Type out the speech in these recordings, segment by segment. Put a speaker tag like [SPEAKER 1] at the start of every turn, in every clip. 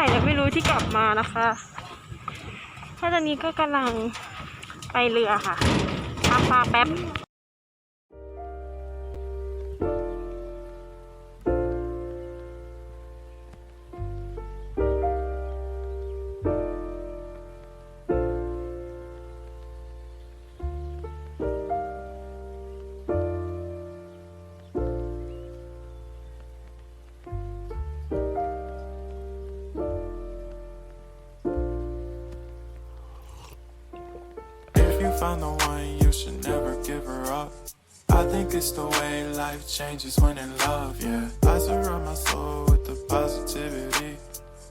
[SPEAKER 1] ไหร่แล้วไม่รู้ที่กลับมานะคะถ้าตอนนี้ก็กำลังไปเรือค่ะข้ามฟ้าแป๊บ
[SPEAKER 2] found the one, you should never give her up. I think it's the way life changes when in love, yeah. I surround my soul with the positivity.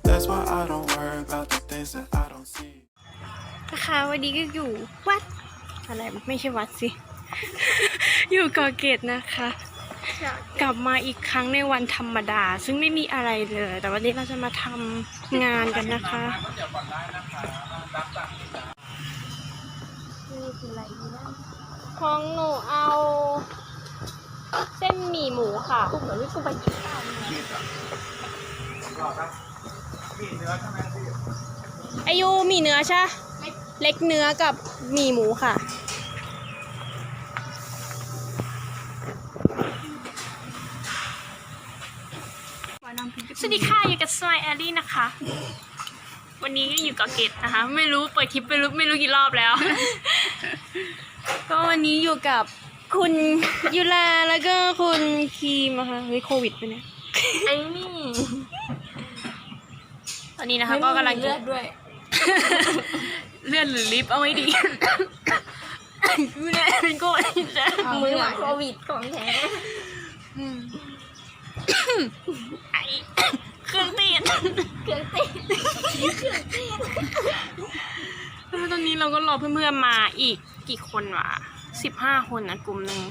[SPEAKER 2] That's why I don't worry about the things that I don't see.
[SPEAKER 1] นะคะวันนี้ก็อยู่วัดอะไรไม่ใช่วัดสิ อยู่กาะเกตนะคะ กลับมาอีกครั้งในวันธรรมดา ซึ่งไม่มีอะไรเลย แต่วันนี้เราจะมาทำงานกันนะคะ คืออะไรดีนะของหนูเอา เส้นหมี่หมูค่ะกุ้งเหมือนกุ้งไปกินข้าวอายุหมี่เนื้อใช่เล็กเนื้อกับหมี่หมูค่ะสวัสดีค่ะอยู่กับสไลแอลลี่นะคะ วันนี้ก็อยู่กับเกตนะคะ ไม่รู้เปิดคลิปไปรู้ไม่รู้กี่รอบแล้ว ก็วันนี้อยู่กับคุณยูลาแล้วก็คุณครีมนะคะเฮ้ยโควิดไปเนี่ย ไอ้นี่ตอนนี้นะคะ ก็กำลัง
[SPEAKER 3] เลือดด้วย
[SPEAKER 1] เลื่อนหรือลิฟต์เอาไว้ดีกูเนี่ยเป็นโควิดจ้ะ
[SPEAKER 3] มือโควิดของแท้
[SPEAKER 1] ไอเครื่องตีด
[SPEAKER 3] เครื่องติด
[SPEAKER 1] แล้วตอนนี้เราก็รอเพื่อนๆมาอีกกี่คนวะสิบห้าคนนะกลุ่มหนึ่ง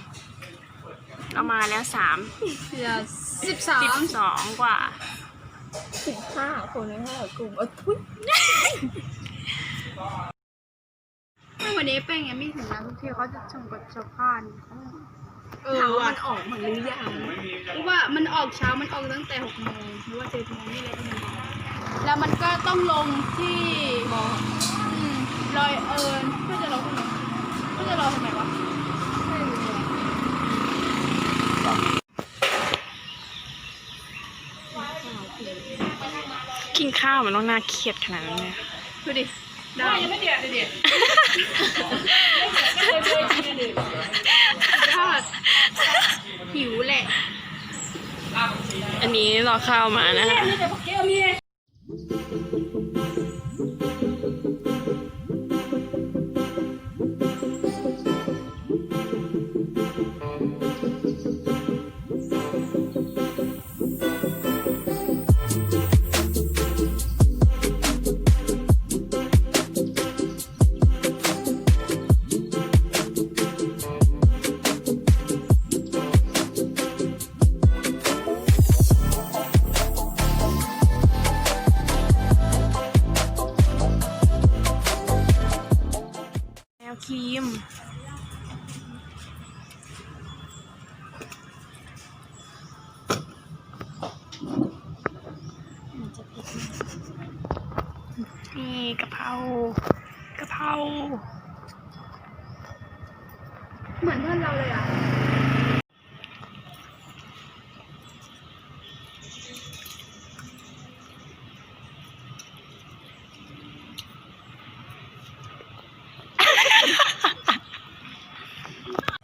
[SPEAKER 1] เรามาแล้วสาม
[SPEAKER 3] เสือสิบสา
[SPEAKER 1] สิบ
[SPEAKER 3] ม
[SPEAKER 1] สองกว่า
[SPEAKER 3] สิบห้าคนในห้ากลุ่มเออทุยไม่วันนี้เป็นไงไม่ถึงนะทุกทีเขาจะชมกับชาวบ้าน เออว่ามันออกมาหรือยังเพราะว่ามันออกเช้ามันออกตั้งแต่หกโมงหรือว่าเจ็ดโมงนี่แหละที่มันออกแล้วมันก็ต้องลงที่มอมลอยเอิญเพื่อจะรอทำไมเพื่อจะรอทำไมวะไม่รู้เลย
[SPEAKER 1] กินข้าวมันต้องน่าเครียดขนาดนั้นเลย
[SPEAKER 3] ดูดิ ได้ยังไม่เดือดเดือดยอดหิวแหละ
[SPEAKER 1] อันนี้รอข้าวมานะคะ นี่กะเพรากะเพรา
[SPEAKER 3] เหมือนเพื่อนเราเลยอะ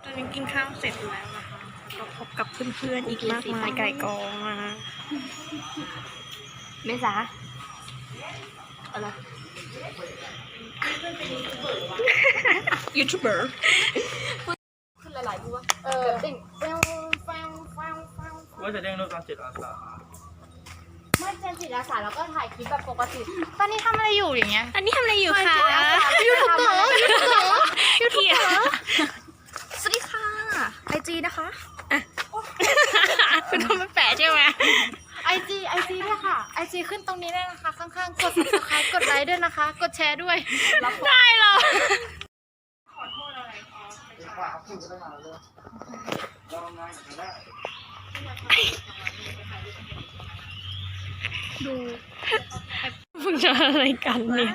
[SPEAKER 1] ตอนนี้กินข้าวเสร็จแล้วนะคะก็พบกับเพื่อนๆอีกมากมายไก่กองมา
[SPEAKER 3] เมษาอะไร
[SPEAKER 1] ยูทูบเบอร์
[SPEAKER 3] ขึ้นหลายๆดูวะเออติ่งแฟวแฟวแฟวแฟว
[SPEAKER 4] ว่าจะเด้งรูปตอนจิตอาสา
[SPEAKER 3] เมื่อเจนจิตอาสาเราก็ถ่ายคลิปแบบปกติ ตอนนี้ทำอะไรอยู่อย่างเงี้ย
[SPEAKER 1] อันนี้ทำอะไรอยู่คะ
[SPEAKER 3] ยูทูบเบอร์ยูทูบเบอร์
[SPEAKER 1] ยูทูบเบอร์
[SPEAKER 3] สวัสดีค่ะไอจีนะคะ
[SPEAKER 1] คุณทำไม่แปะใช่ไหม
[SPEAKER 3] ไอจีไอจีด้วยค่ะไอจีขึ้นตรงนี้ได้นะคะ ข้างๆ กด subscribe กดไลค์ด้วยนะคะ กดแชร์ด้วย
[SPEAKER 1] ได้เหรอ
[SPEAKER 3] ดู
[SPEAKER 1] มึงจะอะไรกันเนี่ย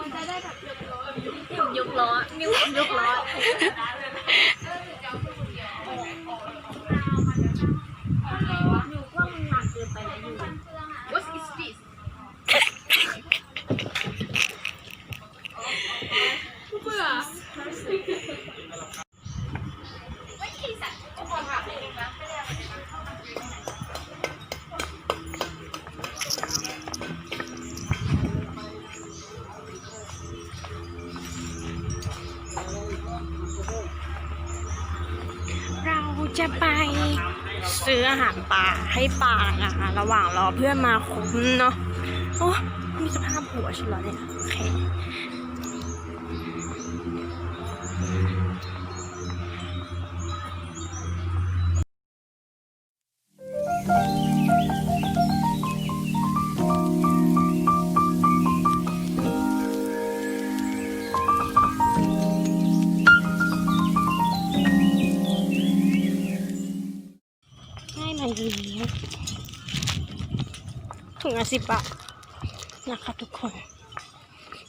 [SPEAKER 3] มันจะได้แบบ
[SPEAKER 1] ยกล้อนิ้วยกล้อ รางรอเพื่อนมาคุ้มเนาะ โอ้ มีสภาพหัวฉันเหรอเนี่ย โอเค สิบบาทนะคะทุกคน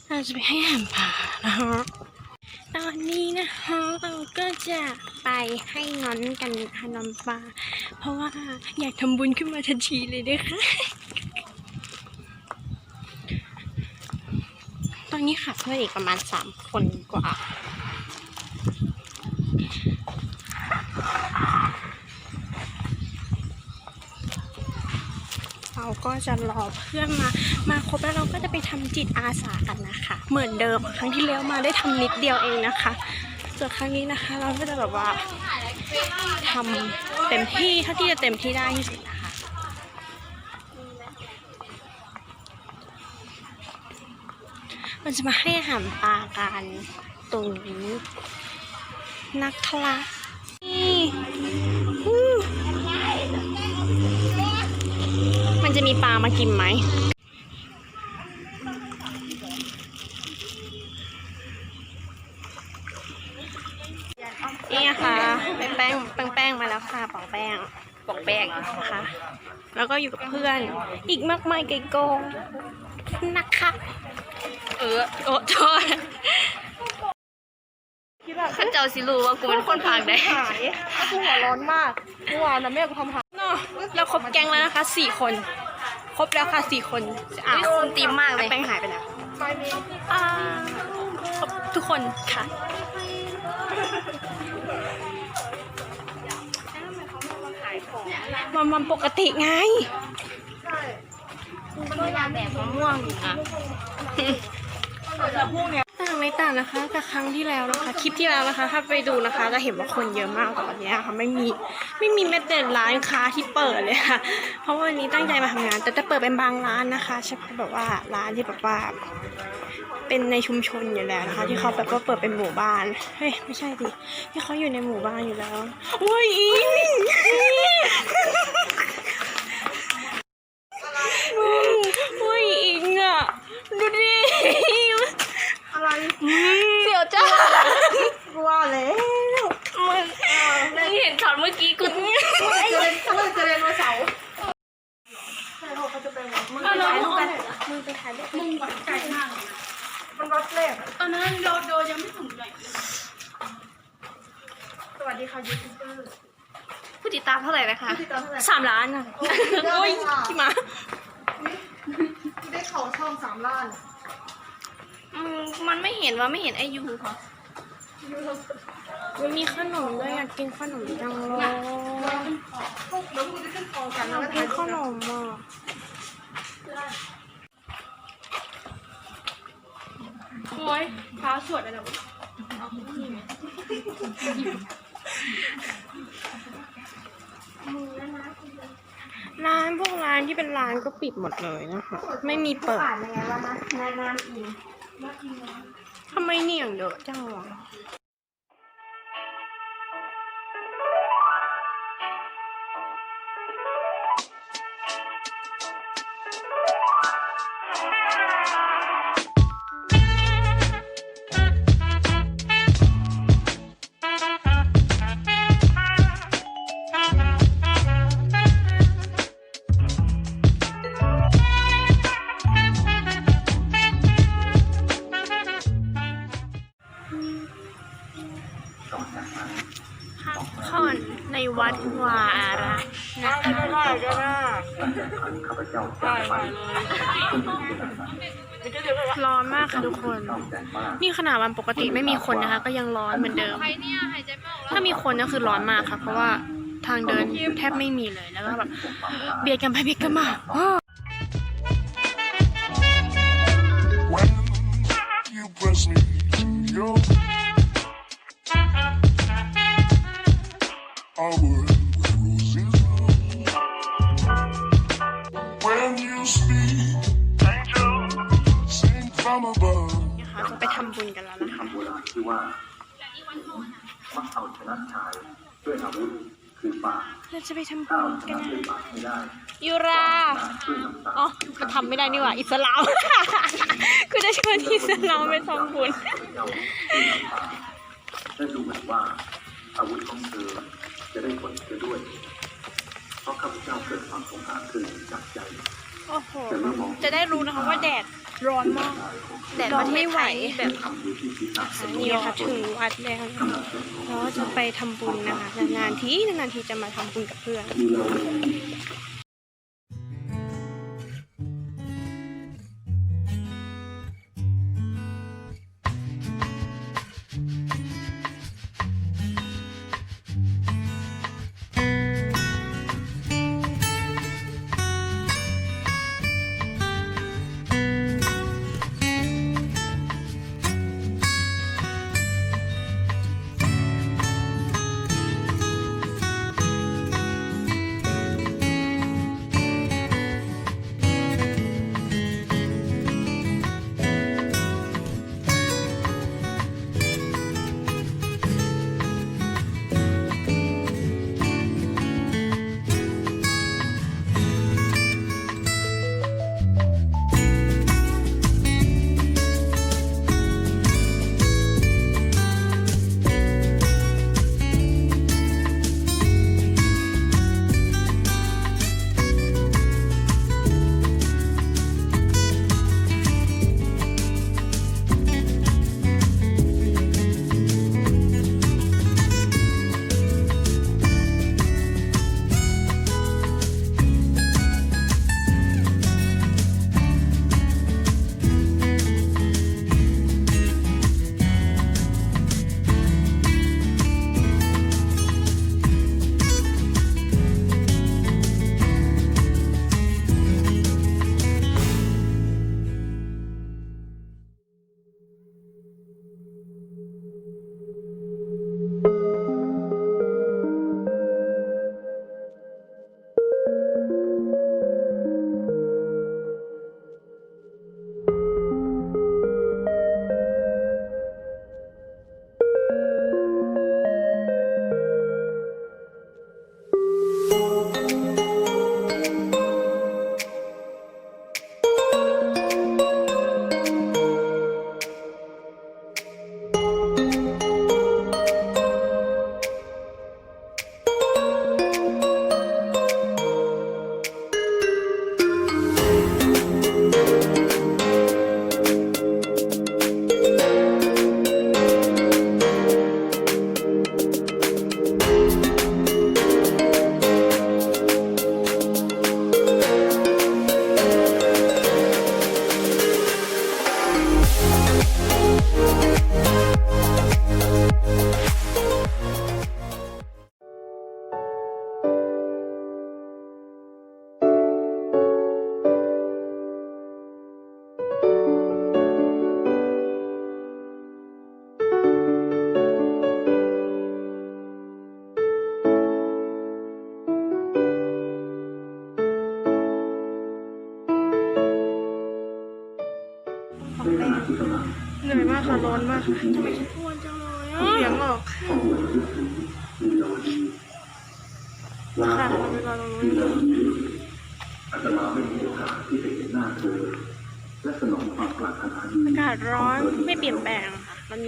[SPEAKER 1] เราจะไปให้อาหารปลานะคะตอนนี้นะคะเราก็จะไปให้นอนกันนะคะนอนปลาเพราะว่าอยากทำบุญขึ้นมาทันทีเลยนะคะตอนนี้ค่ะเพื่อนอีกประมาณสามคนกว่า เรา ก็จะรอเพื่อนมา มาครบแล้วเราก็จะไปทำจิตอาสากันนะคะ เหมือนเดิมครั้งที่แล้วมาได้ทำนิดเดียวเองนะคะส่วนครั้งนี้นะคะ เราก็จะแบบว่าทำเต็มที่เท่าที่จะเต็มที่ได้ที่สุดนะคะเราจะมาให้อาหารปลากันตรงนี้นะคะนี่อู้ มันจะ มากินไหมนี่นะคะแป้งแป้งแป้งแป้งมาแล้วค่ะปองแป้งปองแป้งนะคะแล้วก็อยู่กับเพื่อน อีกมากมายไกลโกงนะคะ เออโอ้โทษข้าเจ้าสิรู้ว่ากูเป็นคนพากได้
[SPEAKER 3] หายกูหัวร้อนมากเมื่อวานนะแม่กูทำหาย
[SPEAKER 1] เนาะเราครบแก๊งแล้วนะคะสี่คน ครบแล้วค่ะสี่คนอ้าวคุณตีมมากเลยแป้งหายไปแล้ว
[SPEAKER 3] ไปมี
[SPEAKER 1] อ่าครบทุกคนค่ะวันวันปกติไง
[SPEAKER 3] ใช่
[SPEAKER 1] มันมีแบบมะม่วงอยู่นะ
[SPEAKER 3] แต่พวกเนี้ย
[SPEAKER 1] ต่าง ไม่ต่างนะคะกับครั้งที่แล้วนะคะคลิปที่แล้วนะคะ ถ้าไปดูนะคะจะเห็นว่าคนเยอะมากแต่วันนี้ค่ะไม่มีไม่มีแม้แต่ร้านค้าที่เปิดเลยค่ะ เพราะว่าวันนี้ตั้งใจมาทำงาน แต่จะเปิดเป็นบางร้านนะคะเฉพาะแบบว่าร้านที่แบบว่า เป็นในชุมชนอยู่แล้วนะคะ ที่เขาแบบว่าเปิดเป็นหมู่บ้านเฮ้ยไม่ใช่ดิที่เขาอยู่ในหมู่บ้านอยู่แล้วโอ้ยอิงโอ้ยอิงอะดูดิ เสียวจ้า
[SPEAKER 3] กูว่าแล้ว
[SPEAKER 1] มึงมึงเห็นช็อตเมื่อกี้กู
[SPEAKER 3] เจริญเขาเลยเจริญโนเสาร์ใช่เขาจะไปวัดมึงไปถ่ายรูปกันมึงไปถ่ายรูปมึงวัดไกลมากเลยนะมันวัดแรกอะตอนนั้นโดโดยังไม่ถึงเลยสวัสดีค่ะยูทูบเบอร์
[SPEAKER 1] ผู้ติดตามเท่าไหร่นะคะ
[SPEAKER 3] ที่ตอนเท่าไหร่
[SPEAKER 1] สามล้านอะโอ้ยขี้หมา
[SPEAKER 3] ที่ได้เขาช่องสามล้าน
[SPEAKER 1] อื มันไม่เห็นว่าไม่เห็นไอยูค่ะมันมีขนมด้วยอยากกินขนมจังเลย
[SPEAKER 3] อน
[SPEAKER 1] อ
[SPEAKER 3] แล้ว
[SPEAKER 1] ยาก
[SPEAKER 3] กิ
[SPEAKER 1] นขนมอะโอ้ย
[SPEAKER 3] พาสวดอะไรแบบ
[SPEAKER 1] ร้านพวกร้านที่เป็นร้านก็ปิดหมดเลยนะคะ ไม่มีเปิด
[SPEAKER 3] ผ่านยังไงวะนะนานานอีก
[SPEAKER 1] ทำไมเนี่ยเยอะจังวะ นนี่ขนาดวันปกติไม่มีคนนะคะ ก็ยังร้อนเหมือนเดิม
[SPEAKER 3] ใครเนี่ยหายใจไม่ออกแล้ว
[SPEAKER 1] ถ้ามีคนก็คือร้อนมากค่ะ เพราะว่าทางเดินแทบไม่มีเลยแล้วก็แบบเบียดกันไปเบียดกันมาอ้อ
[SPEAKER 4] When you press me to your I would
[SPEAKER 5] มักเอาชนะชายด้วยอาวุธคือปาก
[SPEAKER 1] เราจะไปทำ
[SPEAKER 5] ถ้า
[SPEAKER 1] บุ
[SPEAKER 5] เอา
[SPEAKER 1] ญ
[SPEAKER 5] ช
[SPEAKER 1] กัน
[SPEAKER 5] นะ
[SPEAKER 1] นะ
[SPEAKER 5] ด้วยปากไม่ได้
[SPEAKER 1] ยูรา
[SPEAKER 5] ด้วยน้ำตา
[SPEAKER 1] อ๋อมันทำไม่ได้นี่หว่าอิสลามคือจะชวนอิสลามไปทำบุญ
[SPEAKER 5] เจ้าด้วยน้ำตาและดูเหมือนว่า อาวุธของเธอจะได้ผลเสียด้วย เพราะข้าพเจ้าเกิดความสงสารเธอจากใจ
[SPEAKER 1] โอ้โห จะได้รู้นะคะว่าแดด ร้อนมากแดดประเทศไทยแบบ
[SPEAKER 5] ทำอยู่ที่ศีรษะ
[SPEAKER 1] นี่นะคะถึงวัดแล้วนะคะเราก็จะไปทำบุญนะคะ นานๆทีนานๆทีจะมาทำบุญกับเพื่อน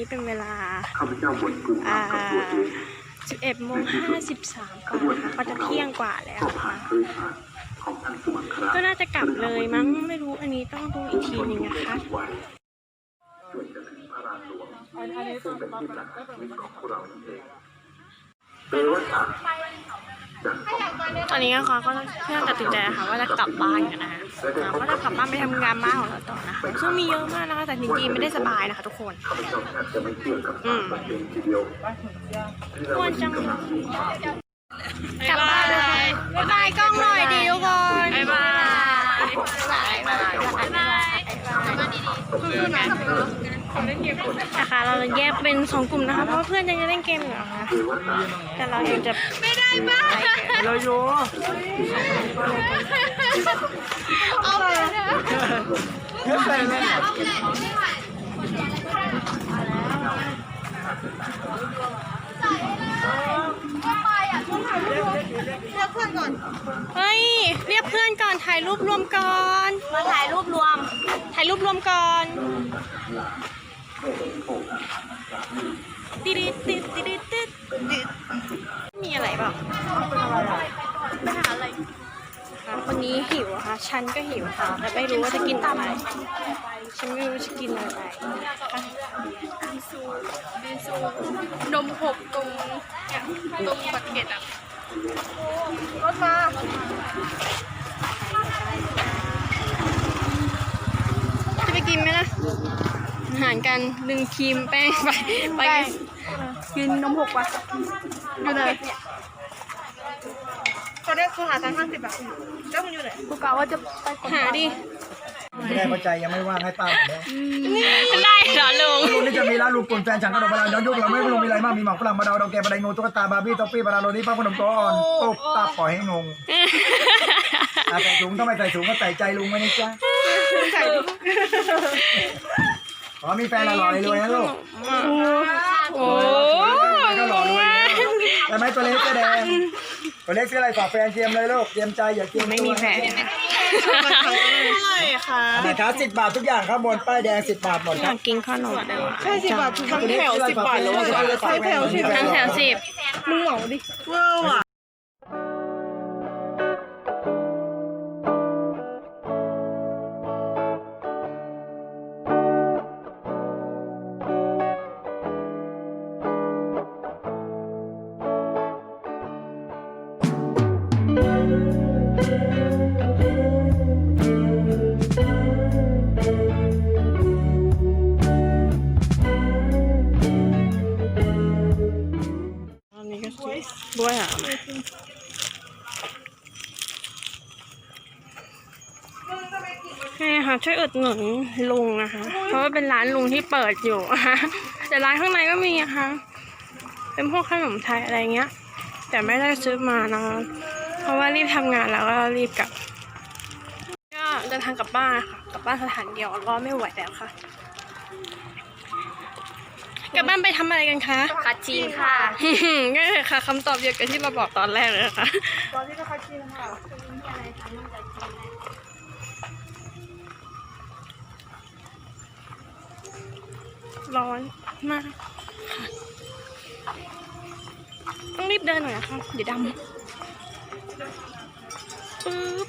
[SPEAKER 5] เป็น
[SPEAKER 1] เวลา
[SPEAKER 5] ข้าพเจ้าบ่นพึม
[SPEAKER 1] อ่า
[SPEAKER 5] พำกับตัวเอง
[SPEAKER 1] 11โมง53กว่านะคะก็จะเที่ยงกว่าแล้ว
[SPEAKER 5] ก็ผ่า
[SPEAKER 1] ค่ะ
[SPEAKER 5] นเคยผ่านของท่านสุมังครา
[SPEAKER 1] ก็น่าจะกลับเลยมั้งไม่รู้อันนี้ต้องดูอีกทีหนึงนะคะ
[SPEAKER 5] จนจะถึงพระรามหลวงซึ่งเป็นที่ประหารชีวิตของพวกเรานั่นเองเทวทั ต
[SPEAKER 1] ตอนนี้นะคะก็เพื่อนตัดสินใจนะคะว่าจะกลับบ้านกันนะคะเราก็จะกลับบ้านไปทำงานบ้านของเราต่อนะคะซึ่งมีเยอะมากนะคะ แต่จริงๆไม่ได้สบายนะคะ ทุกคน
[SPEAKER 5] ข้าพเจ้าแทบจะไม่เชื่อกับ
[SPEAKER 1] อืม
[SPEAKER 5] ตาเองทีเดียวที่เรา
[SPEAKER 1] อ้วนจัง
[SPEAKER 5] กำลังดูภาพ
[SPEAKER 1] กลับบ้านนะคะบ๊ายบายกล้องหน่อยดิทุกคนบ๊ายบายบ๊ายบายบ๊ายบายนะ คะเราแยกเป็นสองกลุ่มนะคะ เพราะว่าเพื่อนยังจะเล่นเกมอยู่นะคะแต่เรายังจะไม่ได้บ้าเราโยเฮ้ย เรียกเพื่อนก่อน ถ่ายรูปรวมก่อน มาถ่ายรูปรวม ถ่ายรูปรวมก่อน ติดติดติดติดติดิดมีอะไรเปล่าไปหาอะไรค่ะคนนี้หิวค่ะ ฉันก็หิวค่ะ แต่ไม่รู้ว่าจะกินอะไร ฉันไม่รู้จะกินอะไรค่ะ
[SPEAKER 3] นมหกตรงเนี่ยตรงบักเก็ตอะรถมา
[SPEAKER 1] จะไปกินไหมล่ะ อาหารกันดึงครีมแป้งไปไปกัน
[SPEAKER 3] กินนมหกปะอยู่ไหนเขาได้เขาหาตังค์ห้าสิบบาทแล้วมึงอยู่ไหนกูกะว่าจะไปกด
[SPEAKER 1] หาดิ
[SPEAKER 6] ไม่ได้พอใจยังไม่ว่างให้ป้าผมเลย
[SPEAKER 1] ได้เหรอลุง
[SPEAKER 6] ลุงนี่จะมีร้านลุงกลุ่นแฟนฉันกระโดดบาลานย้อนยุคเราไม่ลุงมีอะไรมากมีหมากฝรั่งบาดาวดาวแกบาไดงูตุ๊กตาบาร์บี้ต๊อปปี้บาราโรนี่ป้าขนมตัวอ่อนตุ๊บตาปล่อยให้งงอะใส่ถุงต้องไม่ใส่ถุงก็ใส่ใจลุงไว้นะจ๊ะข อมีแฟนหล่อๆรวยๆนะลูก
[SPEAKER 1] โอ้
[SPEAKER 6] ก็หล่อรวยนะแต่ไหมตัวเล็กก็แดงตัวเล็กซื้ออะไรฝากแฟนเจียมเลยลูกเจียมใจอย่าเจียม
[SPEAKER 1] ไม่มีแฟน
[SPEAKER 6] นะครับสิบบาททุกอย่างครับบนป้ายแดงสิบบาทหมด
[SPEAKER 1] อ
[SPEAKER 6] ครั
[SPEAKER 1] ยา
[SPEAKER 6] บ
[SPEAKER 1] กกินขนม
[SPEAKER 3] แค่สิบบาททั้งแถวสิบบาทแล้วใช้แถวสิบ
[SPEAKER 1] ทั้งแถวสิบ
[SPEAKER 3] มึงเหมาดิเวอร์ว่ะ
[SPEAKER 1] ดหนุนลุงนะคะ เพราะว่าเป็นร้านลุงที่เปิดอยู่นะคะแต่ร้านข้างในก็มีนะคะเป็นพวกขนมไทยอะไรเงี้ย แต่ไม่ได้ซื้อมานะคะเพราะว่ารีบทำงานแล้วก็รีบกลับก็เดินทางกลับบ้านค่ะกลับบ้านสถานเดียวรอไม่ไหวแล้วค่ะกลับบ้านไปทำอะไรกันคะ
[SPEAKER 3] คัดจีนค่ะ
[SPEAKER 1] ก็เลยค่ะคำตอบเดียวกับที่มาบอกตอนแรกเลยนะคะ
[SPEAKER 3] ตอนที่เราคัดจีนค่ะ
[SPEAKER 1] ร้ ร้อนมากค่ะ ต้องรีบเดินหน่อยนะคะเดี๋ยวดำปึ๊บ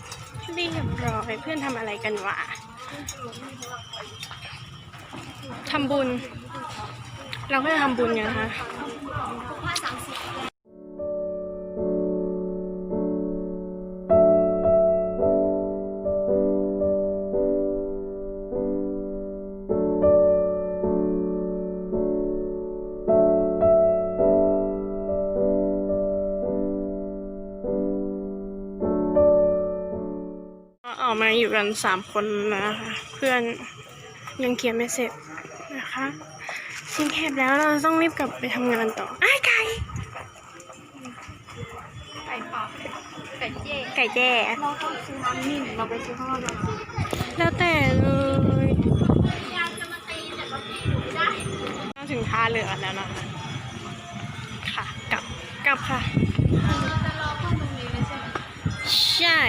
[SPEAKER 1] เรียบร้อยเพื่อนทำอะไรกันวะทำบุญ เราก็จะทำบุญกันนะคะ อกมาอยู่กันสามคนนะคะ เพื่อนยังเขียนไม่เสร็จนะคะสิ้นแคบแล้วเราต้องรีบกลับไปทำงานต่ออ้ายไก่
[SPEAKER 3] ไก่ปอบไก่เจ๊
[SPEAKER 1] ไก่แจ้
[SPEAKER 3] เราต้องซื้อน้ำนิ่มเราไปซื้อข้างนอก
[SPEAKER 1] แล้วแต่เลยเราถึงท่าเรือแล้วนะคะ ค่ะ กลับ กลับค่ะ
[SPEAKER 3] จะรอเพื่อนตรงนี้เลยใช่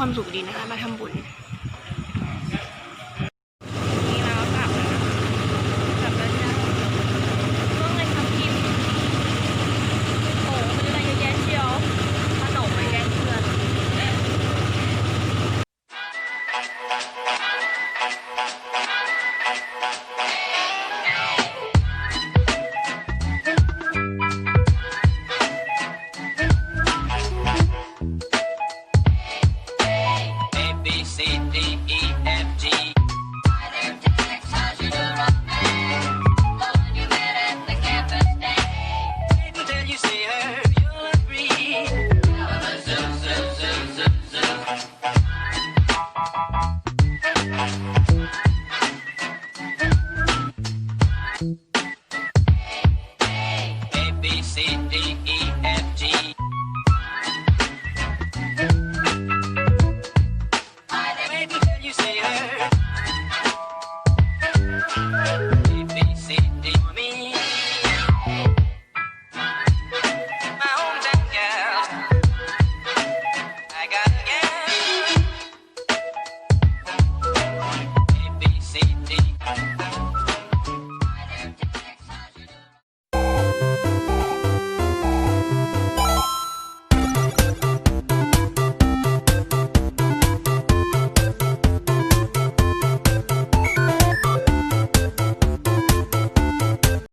[SPEAKER 7] ความสุขดีนะคะ